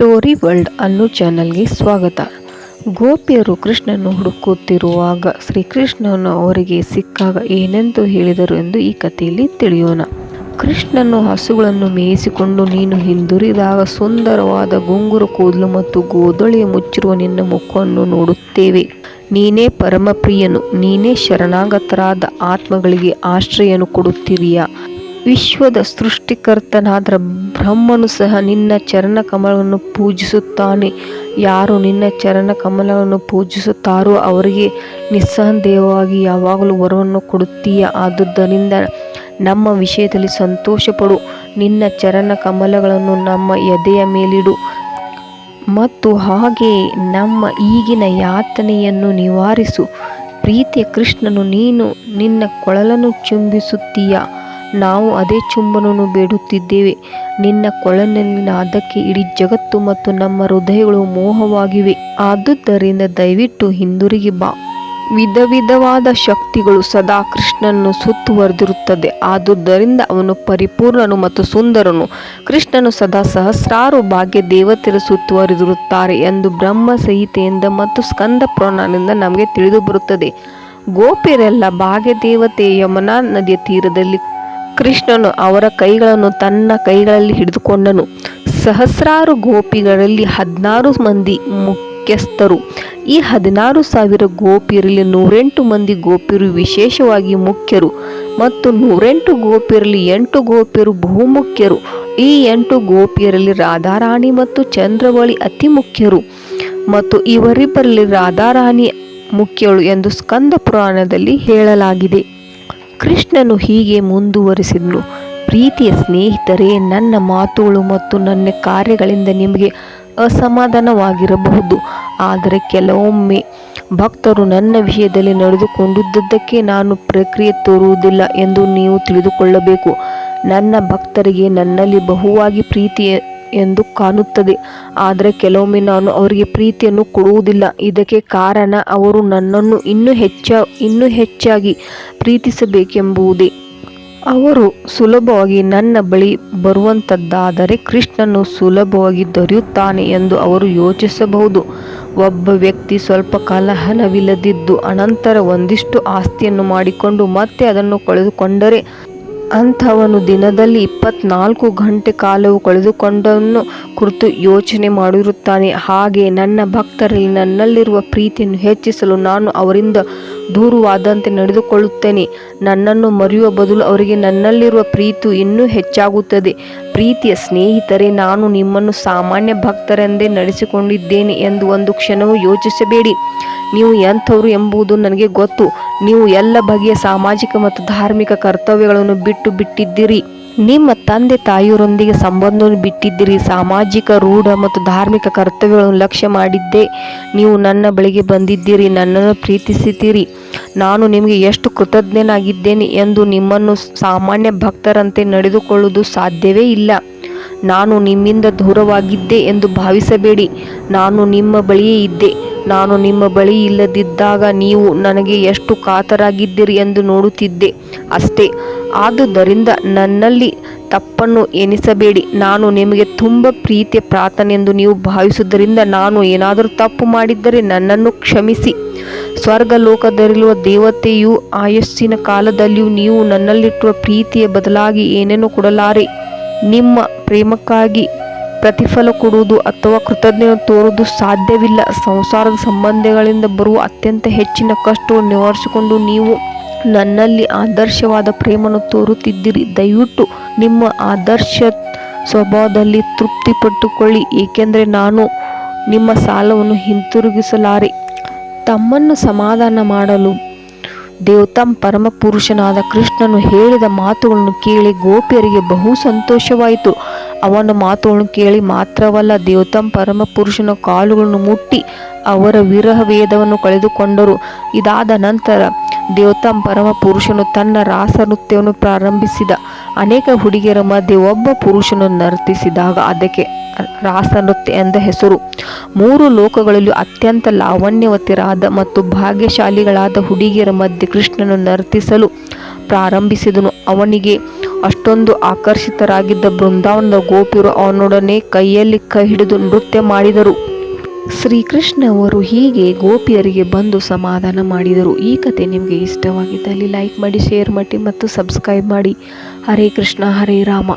Story world ಅನ್ನೋ ಚಾನಲ್ಗೆ ಸ್ವಾಗತ. ಗೋಪಿಯರು ಕೃಷ್ಣನು ಹುಡುಕುತ್ತಿರುವಾಗ ಶ್ರೀಕೃಷ್ಣನು ಅವರಿಗೆ ಸಿಕ್ಕಾಗ ಏನೆಂದು ಹೇಳಿದರು ಎಂದು ಈ ಕಥೆಯಲ್ಲಿ ತಿಳಿಯೋಣ. ಕೃಷ್ಣನು ಹಸುಗಳನ್ನು ಮೇಯಿಸಿಕೊಂಡು ನೀನು ಹಿಂದಿರುಗಿದಾಗ ಸುಂದರವಾದ ಗುಂಗುರು ಕೂದಲು ಮತ್ತು ಗೋದಳಿಯ ಮುಚ್ಚಿರುವ ನಿನ್ನ ಮುಖವನ್ನು ನೋಡುತ್ತೇವೆ. ನೀನೇ ಪರಮಪ್ರಿಯನು, ನೀನೇ ಶರಣಾಗತರಾದ ಆತ್ಮಗಳಿಗೆ ಆಶ್ರಯನು ಕೊಡುತ್ತಿದೀಯಾ ವಿಶ್ವದ ಸೃಷ್ಟಿಕರ್ತನಾದ ಬ್ರಹ್ಮನು ಸಹ ನಿನ್ನ ಚರಣ ಕಮಲವನ್ನು ಪೂಜಿಸುತ್ತಾನೆ. ಯಾರು ನಿನ್ನ ಚರಣ ಕಮಲವನ್ನು ಪೂಜಿಸುತ್ತಾರೋ ಅವರಿಗೆ ನಿಸ್ಸಂದೇಹವಾಗಿ ಯಾವಾಗಲೂ ವರವನ್ನು ಕೊಡುತ್ತೀಯ. ಆದುದರಿಂದ ನಮ್ಮ ವಿಷಯದಲ್ಲಿ ಸಂತೋಷಪಡು. ನಿನ್ನ ಚರಣ ಕಮಲಗಳನ್ನು ನಮ್ಮ ಎದೆಯ ಮೇಲಿಡು. ಮತ್ತು ಹಾಗೆ ನಮ್ಮ ಈಗಿನ ಯಾತನೆಯನ್ನು ನಿವಾರಿಸು. ಪ್ರೀತಿಯ ಕೃಷ್ಣನು ನೀನು ನಿನ್ನ ಕೊಳಲನ್ನು ಚುಂಬಿಸುತ್ತೀಯ. ನಾವು ಅದೇ ಚುಂಬನವನ್ನು ಬೇಡುತ್ತಿದ್ದೇವೆ. ನಿನ್ನ ಕೊಳಲಿನ ಅದಕ್ಕೆ ಇಡೀ ಜಗತ್ತು ಮತ್ತು ನಮ್ಮ ಹೃದಯಗಳು ಮೋಹವಾಗಿವೆ. ಆದುದರಿಂದ ದಯವಿಟ್ಟು ಹಿಂದಿರುಗಿ ಬಾ. ವಿಧ ವಿಧವಾದ ಶಕ್ತಿಗಳು ಸದಾ ಕೃಷ್ಣನನ್ನು ಸುತ್ತುವರೆದಿರುತ್ತದೆ ಆದುದರಿಂದ ಅವನು ಪರಿಪೂರ್ಣನು ಮತ್ತು ಸುಂದರನು. ಕೃಷ್ಣನು ಸದಾ ಸಹಸ್ರಾರು ಭಾಗ್ಯ ದೇವತೆಯರು ಸುತ್ತುವರೆದಿರುತ್ತಾರೆ ಎಂದು ಬ್ರಹ್ಮ ಸಹಿತೆಯಿಂದ ಮತ್ತು ಸ್ಕಂದ ಪುರಾಣದಿಂದ ನಮಗೆ ತಿಳಿದು ಬರುತ್ತದೆ ಗೋಪಿಯರೆಲ್ಲ ಭಾಗ್ಯ ದೇವತೆ ಯಮುನಾ ನದಿಯ ತೀರದಲ್ಲಿ ಕೃಷ್ಣನು ಅವರ ಕೈಗಳನ್ನು ತನ್ನ ಕೈಗಳಲ್ಲಿ ಹಿಡಿದುಕೊಂಡನು. ಸಹಸ್ರಾರು ಗೋಪಿಗಳಲ್ಲಿ ಹದಿನಾರು ಮಂದಿ ಮುಖ್ಯಸ್ಥರು. ಈ ಹದಿನಾರು ಸಾವಿರ ಗೋಪಿಯರಲ್ಲಿ ನೂರೆಂಟು ಮಂದಿ ಗೋಪಿಯರು ವಿಶೇಷವಾಗಿ ಮುಖ್ಯರು ಮತ್ತು ನೂರೆಂಟು ಗೋಪಿಯರಲ್ಲಿ ಎಂಟು ಗೋಪಿಯರು ಬಹುಮುಖ್ಯರು. ಈ ಎಂಟು ಗೋಪಿಯರಲ್ಲಿ ರಾಧಾರಾಣಿ ಮತ್ತು ಚಂದ್ರವಳಿ ಅತಿ ಮುಖ್ಯರು ಮತ್ತು ಇವರಿಬ್ಬರಲ್ಲಿ ರಾಧಾರಾಣಿ ಮುಖ್ಯಳು ಎಂದು ಸ್ಕಂದ ಪುರಾಣದಲ್ಲಿ ಹೇಳಲಾಗಿದೆ. ಕೃಷ್ಣನು ಹೀಗೆ ಮುಂದುವರಿಸಿದನು. ಪ್ರೀತಿಯ ಸ್ನೇಹಿತರೇ, ನನ್ನ ಮಾತುಗಳು ಮತ್ತು ನನ್ನ ಕಾರ್ಯಗಳಿಂದ ನಿಮಗೆ ಅಸಮಾಧಾನವಾಗಿರಬಹುದು. ಆದರೆ ಕೆಲವೊಮ್ಮೆ ಭಕ್ತರು ನನ್ನ ವಿಷಯದಲ್ಲಿ ನಡೆದುಕೊಂಡಿದ್ದಕ್ಕೆ ನಾನು ಪ್ರಕ್ರಿಯೆ ತೋರುವುದಿಲ್ಲ ಎಂದು ನೀವು ತಿಳಿದುಕೊಳ್ಳಬೇಕು. ನನ್ನ ಭಕ್ತರಿಗೆ ನನ್ನಲ್ಲಿ ಬಹುವಾಗಿ ಪ್ರೀತಿ ಎಂದು ಕಾಣುತ್ತದೆ. ಆದರೆ ಕೆಲವೊಮ್ಮೆ ನಾನು ಅವರಿಗೆ ಪ್ರೀತಿಯನ್ನು ಕೊಡುವುದಿಲ್ಲ. ಇದಕ್ಕೆ ಕಾರಣ ಅವರು ನನ್ನನ್ನು ಇನ್ನೂ ಹೆಚ್ಚ, ಇನ್ನೂ ಹೆಚ್ಚಾಗಿ ಪ್ರೀತಿಸಬೇಕೆಂಬುದೇ. ಅವರು ಸುಲಭವಾಗಿ ನನ್ನ ಬಳಿ ಬರುವಂಥದ್ದಾದರೆ ಕೃಷ್ಣನು ಸುಲಭವಾಗಿ ದೊರೆಯುತ್ತಾನೆ ಎಂದು ಅವರು ಯೋಚಿಸಬಹುದು. ಒಬ್ಬ ವ್ಯಕ್ತಿ ಸ್ವಲ್ಪ ಕಾಲ ಹಣವಿಲ್ಲದಿದ್ದು ಅನಂತರ ಒಂದಿಷ್ಟು ಆಸ್ತಿಯನ್ನು ಮಾಡಿಕೊಂಡು ಮತ್ತೆ ಅದನ್ನು ಕಳೆದುಕೊಂಡರೆ ಅಂಥವನು ದಿನದಲ್ಲಿ ಇಪ್ಪತ್ನಾಲ್ಕು ಗಂಟೆ ಕಾಲವು ಕಳೆದುಕೊಂಡನ್ನು ಕುರಿತು ಯೋಚನೆ ಮಾಡಿರುತ್ತಾನೆ. ಹಾಗೆ ನನ್ನ ಭಕ್ತರಲ್ಲಿ ನನ್ನಲ್ಲಿರುವ ಪ್ರೀತಿಯನ್ನು ಹೆಚ್ಚಿಸಲು ನಾನು ಅವರಿಂದ ದೂರವಾದಂತೆ ನಡೆದುಕೊಳ್ಳುತ್ತೇನೆ. ನನ್ನನ್ನು ಮರೆಯುವ ಬದಲು ಅವರಿಗೆ ನನ್ನಲ್ಲಿರುವ ಪ್ರೀತಿ ಇನ್ನೂ ಹೆಚ್ಚಾಗುತ್ತದೆ. ಪ್ರೀತಿಯ ಸ್ನೇಹಿತರೆ, ನಾನು ನಿಮ್ಮನ್ನು ಸಾಮಾನ್ಯ ಭಕ್ತರೆಂದೇ ನಡೆಸಿಕೊಂಡಿದ್ದೇನೆ ಎಂದು ಒಂದು ಕ್ಷಣವೂ ಯೋಚಿಸಬೇಡಿ. ನೀವು ಎಂಥವರು ಎಂಬುದು ನನಗೆ ಗೊತ್ತು. ನೀವು ಎಲ್ಲ ಬಗೆಯ ಸಾಮಾಜಿಕ ಮತ್ತು ಧಾರ್ಮಿಕ ಕರ್ತವ್ಯಗಳನ್ನು ಬಿಟ್ಟು ಬಿಟ್ಟಿದ್ದೀರಿ. ನಿಮ್ಮ ತಂದೆ ತಾಯಿಯರೊಂದಿಗೆ ಸಂಬಂಧವನ್ನು ಬಿಟ್ಟಿದ್ದೀರಿ. ಸಾಮಾಜಿಕ, ರೂಢ ಮತ್ತು ಧಾರ್ಮಿಕ ಕರ್ತವ್ಯಗಳನ್ನು ಲಕ್ಷ್ಯ ಮಾಡಿದ್ದೆ ನೀವು ನನ್ನ ಬಳಿಗೆ ಬಂದಿದ್ದೀರಿ. ನನ್ನನ್ನು ಪ್ರೀತಿಸಿದ್ದೀರಿ. ನಾನು ನಿಮಗೆ ಎಷ್ಟು ಕೃತಜ್ಞನಾಗಿದ್ದೇನೆ ಎಂದು ನಿಮ್ಮನ್ನು ಸಾಮಾನ್ಯ ಭಕ್ತರಂತೆ ನಡೆದುಕೊಳ್ಳುವುದು ಸಾಧ್ಯವೇ ಇಲ್ಲ. ನಾನು ನಿಮ್ಮಿಂದ ದೂರವಾಗಿದ್ದೆ ಎಂದು ಭಾವಿಸಬೇಡಿ. ನಾನು ನಿಮ್ಮ ಬಳಿಯೇ ಇದ್ದೆ. ನಾನು ನಿಮ್ಮ ಬಳಿ ಇಲ್ಲದಿದ್ದಾಗ ನೀವು ನನಗೆ ಎಷ್ಟು ಕಾತರಾಗಿದ್ದೀರಿ ಎಂದು ನೋಡುತ್ತಿದ್ದೆ. ಅಷ್ಟೇ. ಆದುದರಿಂದ ನನ್ನಲ್ಲಿ ತಪ್ಪನ್ನು ಎನಿಸಬೇಡಿ ನಾನು ನಿಮಗೆ ತುಂಬ ಪ್ರೀತಿಯ ಪ್ರಾರ್ಥನೆಂದು ನೀವು ಭಾವಿಸುವುದರಿಂದ ನಾನು ಏನಾದರೂ ತಪ್ಪು ಮಾಡಿದ್ದರೆ ನನ್ನನ್ನು ಕ್ಷಮಿಸಿ. ಸ್ವರ್ಗ ಲೋಕದಲ್ಲಿರುವ ದೇವತೆಯು ಆಯಸ್ಸಿನ ಕಾಲದಲ್ಲಿಯೂ ನೀವು ನನ್ನಲ್ಲಿಟ್ಟುವ ಪ್ರೀತಿಯ ಬದಲಾಗಿ ಏನೇನು ಕೊಡಲಾರೆ. ನಿಮ್ಮ ಪ್ರೇಮಕ್ಕಾಗಿ ಪ್ರತಿಫಲ ಕೊಡುವುದು ಅಥವಾ ಕೃತಜ್ಞತೆ ತೋರುವುದು ಸಾಧ್ಯವಿಲ್ಲ. ಸಂಸಾರದ ಸಂಬಂಧಗಳಿಂದ ಬರುವ ಅತ್ಯಂತ ಹೆಚ್ಚಿನ ಕಷ್ಟವನ್ನು ನಿವಾರಿಸಿಕೊಂಡು ನೀವು ನನ್ನಲ್ಲಿ ಆದರ್ಶವಾದ ಪ್ರೇಮನ್ನು ತೋರುತ್ತಿದ್ದೀರಿ. ದಯವಿಟ್ಟು ನಿಮ್ಮ ಆದರ್ಶ ಸ್ವಭಾವದಲ್ಲಿ ತೃಪ್ತಿಪಟ್ಟುಕೊಳ್ಳಿ, ಏಕೆಂದರೆ ನಾನು ನಿಮ್ಮ ಸಾಲವನ್ನು ಹಿಂತಿರುಗಿಸಲಾರೆ. ತಮ್ಮನ್ನು ಸಮಾಧಾನ ಮಾಡಲು ದೇವತಂ ಪರಮಪುರುಷನಾದ ಕೃಷ್ಣನು ಹೇಳಿದ ಮಾತುಗಳನ್ನು ಕೇಳಿ ಗೋಪಿಯರಿಗೆ ಬಹು ಸಂತೋಷವಾಯಿತು. ಅವನ ಮಾತುಗಳನ್ನು ಕೇಳಿ ಮಾತ್ರವಲ್ಲ ದೇವತಂ ಪರಮಪುರುಷನ ಕಾಲುಗಳನ್ನು ಮುಟ್ಟಿ ಅವರ ವಿರಹ ವೇದವನ್ನು ಕಳೆದುಕೊಂಡರು. ಇದಾದ ನಂತರ ದೇವತಂ ಪರಮಪುರುಷನು ತನ್ನ ರಾಸ ನೃತ್ಯವನ್ನು ಪ್ರಾರಂಭಿಸಿದ. ಅನೇಕ ಹುಡುಗಿಯರ ಮಧ್ಯೆ ಒಬ್ಬ ಪುರುಷನು ನರ್ತಿಸಿದಾಗ ಅದಕ್ಕೆ ರಾಸ ನೃತ್ಯ ಎಂದ ಹೆಸರು. ಮೂರು ಲೋಕಗಳಲ್ಲಿ ಅತ್ಯಂತ ಲಾವಣ್ಯವತಿರಾದ ಮತ್ತು ಭಾಗ್ಯಶಾಲಿಗಳಾದ ಹುಡುಗಿಯರ ಮಧ್ಯೆ ಕೃಷ್ಣನು ನರ್ತಿಸಲು ಪ್ರಾರಂಭಿಸಿದನು. ಅವನಿಗೆ ಅಷ್ಟೊಂದು ಆಕರ್ಷಿತರಾಗಿದ್ದ ಬೃಂದಾವನದ ಗೋಪಿಯರು ಅವನೊಡನೆ ಕೈಯಲ್ಲಿ ಕೈ ಹಿಡಿದು ನೃತ್ಯ ಮಾಡಿದರು. ಶ್ರೀಕೃಷ್ಣ ಅವರು ಹೀಗೆ ಗೋಪಿಯರಿಗೆ ಬಂದು ಸಮಾಧಾನ ಮಾಡಿದರು. ಈ ಕತೆ ನಿಮಗೆ ಇಷ್ಟವಾಗಿದ್ದಲ್ಲಿ ಲೈಕ್ ಮಾಡಿ, ಶೇರ್ ಮಾಡಿ ಮತ್ತು ಸಬ್ಸ್ಕ್ರೈಬ್ ಮಾಡಿ. ಹರೇ ಕೃಷ್ಣ, ಹರೇ ರಾಮ.